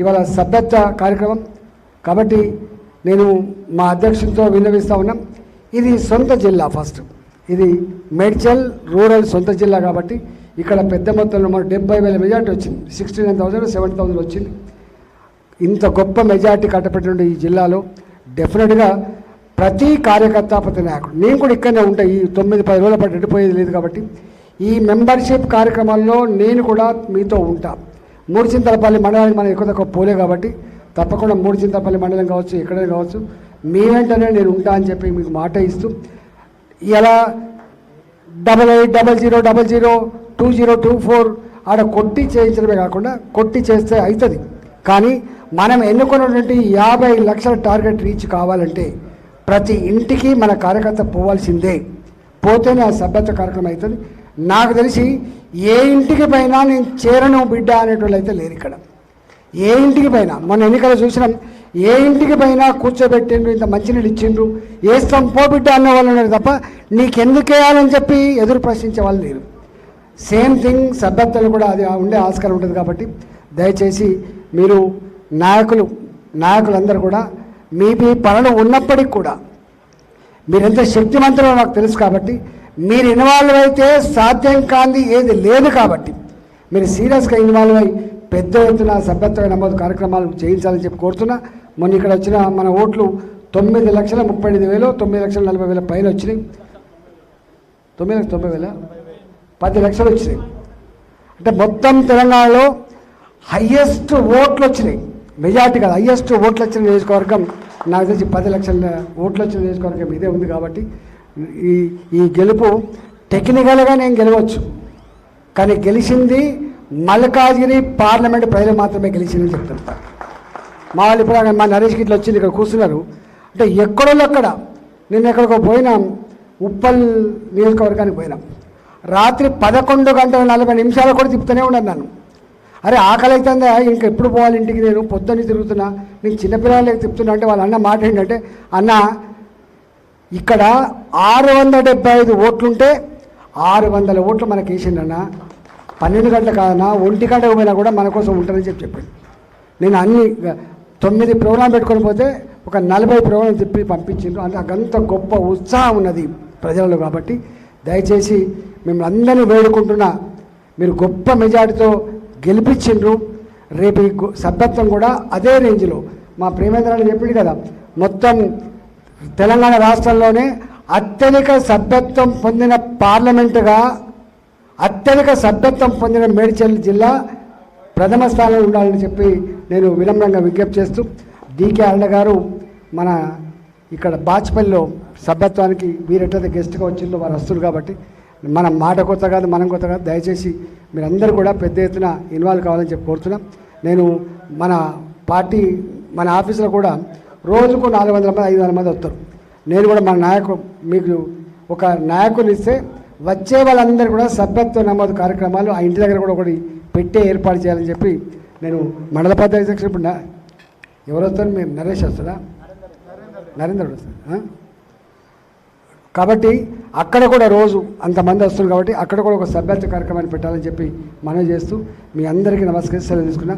ఇవాళ సభ్యత్వ కార్యక్రమం. కాబట్టి నేను మా అధ్యక్షులతో విన్నవిస్తా ఉన్నాం. ఇది సొంత జిల్లా ఫస్ట్. ఇది మేడ్చల్ రూరల్ సొంత జిల్లా కాబట్టి ఇక్కడ పెద్ద మొత్తంలో మన డెబ్బై వేల మెజార్టీ వచ్చింది. Sixty nine thousand seventy thousand వచ్చింది. ఇంత గొప్ప మెజార్టీ కట్టబెట్టిన ఈ జిల్లాలో డెఫినెట్గా ప్రతి కార్యకర్త ప్రతి నాయకుడు నేను కూడా ఇక్కడనే ఉంటా ఈ తొమ్మిది పది రోజుల పాటు ఎడిపోయేది లేదు కాబట్టి ఈ మెంబర్షిప్ కార్యక్రమాల్లో నేను కూడా మీతో ఉంటా. మూడు చింతలపల్లి మండలానికి మనం ఎక్కువ తక్కువ పోలే కాబట్టి తప్పకుండా మూడు చింతలపల్లి మండలం కావచ్చు ఎక్కడైనా కావచ్చు మీ వెంటనే నేను ఉంటా అని చెప్పి మీకు మాట ఇస్తూ ఇలా double eight double zero double zero two zero two four ఆడ కొట్టి చేయించడమే కాకుండా కొట్టి చేస్తే అవుతుంది కానీ మనం ఎన్నుకున్నటువంటి యాభై లక్షల టార్గెట్ రీచ్ కావాలంటే ప్రతి ఇంటికి మన కార్యకర్త పోవాల్సిందే. పోతేనే ఆ సభ్యత కార్యక్రమం అవుతుంది. నాకు తెలిసి ఏ ఇంటికి పైన నేను చేరను బిడ్డ అనేటోళ్ళు అయితే లేరు ఇక్కడ. ఏ ఇంటికి పైన మొన్న ఎన్నికలు చూసినాం ఏ ఇంటికి పైన కూర్చోబెట్టిండ్రు ఇంత మంచినీళ్ళు ఇచ్చిండ్రు వేస్తాం పో బిడ్డ అన్న వాళ్ళు ఉన్నారు తప్ప నీకెందుకు వేయాలని చెప్పి ఎదురు ప్రశ్నించే వాళ్ళు లేరు. సేమ్ థింగ్ సభ్యత్వం కూడా అది ఉండే ఆస్కారం ఉంటుంది కాబట్టి దయచేసి మీరు నాయకులు నాయకులందరూ కూడా మీ మీ పనులు ఉన్నప్పటికి కూడా మీరెంత శక్తివంతులో నాకు తెలుసు కాబట్టి మీరు ఇన్వాల్వ్ అయితే సాధ్యం కాంది ఏది లేదు కాబట్టి. మీరు సీరియస్గా ఇన్వాల్వ్ అయ్యి పెద్ద ఎత్తున సభ్యత్వ నమోదు కార్యక్రమాలు చేయించాలని చెప్పి కోరుతున్నా. మొన్న ఇక్కడ వచ్చిన మన ఓట్లు తొమ్మిది లక్షల ముప్పై ఐదు వేలు తొమ్మిది లక్షల నలభై వేల పైన వచ్చినాయి. తొమ్మిది లక్షల తొంభై వేల? పది లక్షలు వచ్చినాయి. అంటే మొత్తం తెలంగాణలో హయ్యెస్ట్ ఓట్లు వచ్చినాయి. మెజార్టీ కాదు హయ్యెస్ట్ ఓట్లు వచ్చిన నియోజకవర్గం నాకు తెలిసి పది లక్షల ఓట్లు వచ్చిన నియోజకవర్గం ఇదే ఉంది కాబట్టి. ఈ ఈ గెలుపు టెక్నికల్గా నేను గెలవచ్చు. కానీ గెలిచింది మల్కాజిగిరి పార్లమెంట్ ప్రజలు మాత్రమే గెలిచిందని చెప్తాను. మా వాళ్ళు ఇప్పుడు మా నరేష్ గిట్ల వచ్చింది ఇక్కడ కూర్చున్నారు. అంటే ఎక్కడో అక్కడ? నేను ఎక్కడికో పోయినాం. ఉప్పల్ నియోజకవర్గానికి పోయినాం. రాత్రి పదకొండు గంటల నలభై నిమిషాలు కూడా తిప్పుతూనే ఉన్నాను నన్ను అరే ఆకలి అవుతుందా? ఇంకా ఎప్పుడు పోవాలి ఇంటికి నేను? పొద్దున్న తిరుగుతున్నా. నేను చిన్నపిల్లలకి తిప్పుతున్నా. అంటే వాళ్ళ అన్న మాట ఏంటంటే అన్న ఇక్కడ ఆరు వందల డెబ్బై ఐదు ఓట్లుంటే ఆరు వందల ఓట్లు మనకి వేసిండన్న. పన్నెండు గంటల కాదన్నా ఒంటి గంట పోయినా కూడా మన కోసం ఉంటారని చెప్పి చెప్పాడు. నేను అన్ని తొమ్మిది ప్రోగ్రాం పెట్టుకొని పోతే ఒక నలభై ప్రోగ్రాం తిప్పి పంపించిండ్రు. అంటే అంత గొప్ప ఉత్సాహం ఉన్నది ప్రజలలో కాబట్టి దయచేసి మిమ్మల్ని అందరినీ వేడుకుంటున్నా. మీరు గొప్ప మెజార్టీతో గెలిపించిండ్రు. రేపు సభ్యత్వం కూడా అదే రేంజ్లో. మా ప్రేమేంద్రాన్ని చెప్పిండు కదా మొత్తం తెలంగాణ రాష్ట్రంలోనే అత్యధిక సభ్యత్వం పొందిన పార్లమెంటుగా అత్యధిక సభ్యత్వం పొందిన మేడ్చల్ జిల్లా ప్రథమ స్థానంలో ఉండాలని చెప్పి నేను వినమ్రంగా విజ్ఞప్తి చేస్తూ డీకే అండ గారు మన ఇక్కడ బాచ్పల్లిలో సభ్యత్వానికి వీరెట్లయితే గెస్ట్గా వచ్చిందో వారు వస్తున్నారు కాబట్టి మన మాట కొత్త కాదు మనం కొత్త కాదు. దయచేసి మీరందరూ కూడా పెద్ద ఎత్తున ఇన్వాల్వ్ కావాలని చెప్పి కోరుతున్నాం. నేను మన పార్టీ మన ఆఫీసులో కూడా రోజుకు నాలుగు వందల మంది ఐదు వందల మంది వస్తారు. నేను కూడా మా నాయకు మీకు ఒక నాయకులు ఇస్తే వచ్చే వాళ్ళందరూ కూడా సభ్యత్వ నమోదు కార్యక్రమాలు ఆ ఇంటి దగ్గర కూడా ఒకటి పెట్టే ఏర్పాటు చేయాలని చెప్పి నేను మండల పద్ధతి అధ్యక్షుడు ఇప్పుడు ఎవరు వస్తారు? మీరు నరేష్ వస్తారా నరేంద్ర వస్తారు కాబట్టి అక్కడ కూడా రోజు అంతమంది వస్తుంది కాబట్టి అక్కడ కూడా ఒక సభ్యత్వ కార్యక్రమాన్ని పెట్టాలని చెప్పి మనం చేస్తూ మీ అందరికీ నమస్కరిస్తూ తీసుకున్నా.